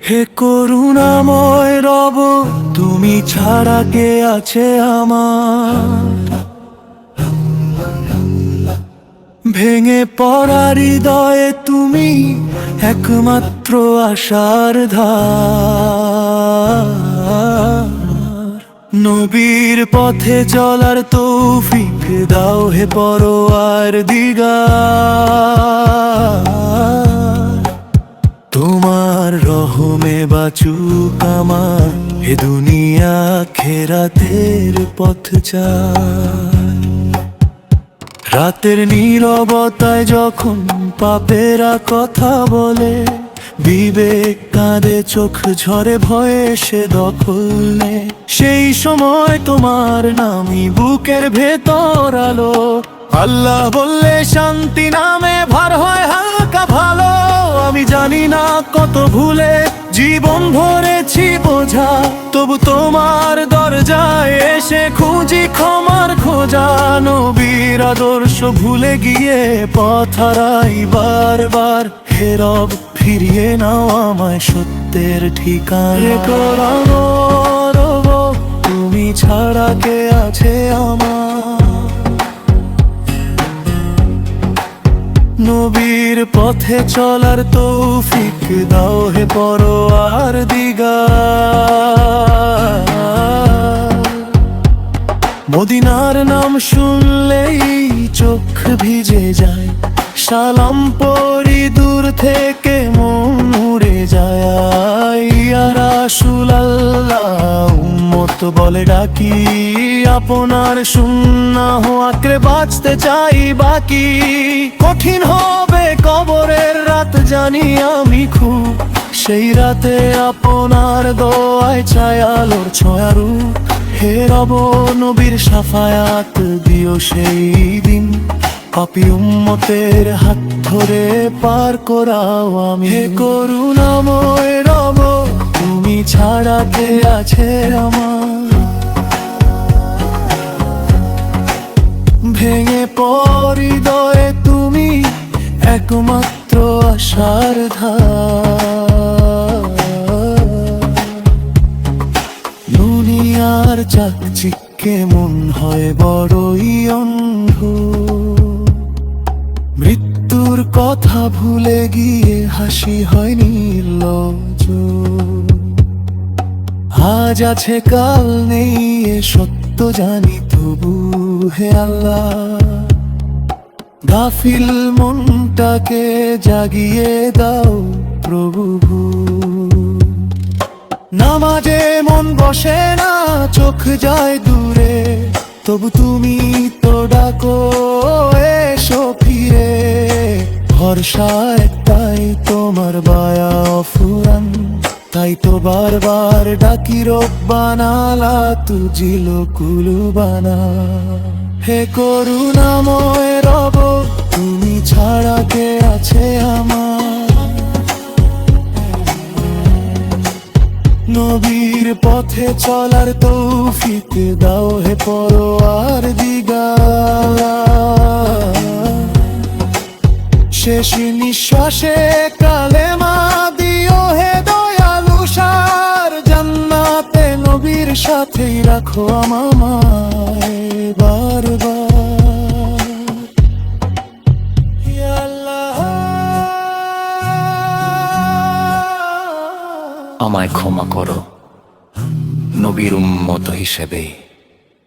হে করুণাময় রব, তুমি ছাড়া কে আছে আমার? ভেঙে পড়া হৃদয়ে তুমি একমাত্র আশার ধার। নবীর পথে চলার তৌফিক দাও হে পরোয়ার দিগা রহমে বাচুক আমার হে দুনিয়া খেরাতের পথ চায়। রাতের নীরবতায় যখন পাপেরা কথা বলে, বিবেক কাঁদে, চোখ ঝরে, ভয়ে সে দখল নে সেই সময় তোমার নামই বুকের ভেতর আলো। আল্লাহ বললে, শান্তি নামে ভার হয় হালকা ভালো। আমি জানি না কত ভুলে জীবন ভরেছি বোঝা, তবু তোমার দরজায় এসে খুঁজি ক্ষমার খোঁজা। নবীর আদর্শ ভুলে গিয়ে পথারাই বারবার। হেরব ফিরিয়ে নাও আমায় সত্যের ঠিকানা। তুমি ছাড়া কে আছে আমার? নবীর পথে চলার তৌফিক দাও হে পরোয়ার দিগা মদিনার নাম শুনলেই চোখ ভিজে যায়, সালাম পরি দূর থেকে মন উড়ে যায়। রাসুলাল্লাহ উম্মত বলে ডাকি, আপনার সুন্না আঁকড়ে বাঁচতে চাই বাকি। কঠিন হবে কবরের রাত, জানি আমি খুব। সেই রাতে আপনার দোয়ায় চায় আলোর ছয়ারু হে রব নবীর সাফায়াত দিও সেই দিন। পাপি উম্মতের হাত ধরে পার করাও আমি। হে করুণাময় রব, তুমি ছাড়া কে আছে আমার। ভেঙে পরিদয়ে তুমি একমাত্র আশার দুনিয়ার চাকচিক্যে মন হয় বড়ই অন্ধ। মৃত্যুর কথা ভুলে গিয়ে হাসি হয় নির্লজ্জ। আজ আছে, কাল নেই, এ সত্য জানি তবু হে আল্লাহ, গাফিল মনটাকে জাগিয়ে দাও প্রভু নামাজে মন বসে না, চোখ যায় দূরে, তবু তুমি তো ডাকো, এসো ফিরে। ভরসা একটাই তোমার বায়া ফুরান তাই তো বারবার ডাকি রব্বানালা তুজিল কুলুবানা হে করুণাময় রব, তুমি ছাড়া কে আছে আমার? নবীর পথে চলার তৌফিক দাও হে পরোয়ার দিগা শেষ নিঃশ্বাসে সাথেই রাখো আমায় বারবার। আমায় ক্ষমা করো। নবীর উন্মত হিসেবে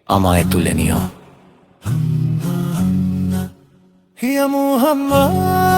আমায় তুলে নিও। হিয়া মুহাম্মদ।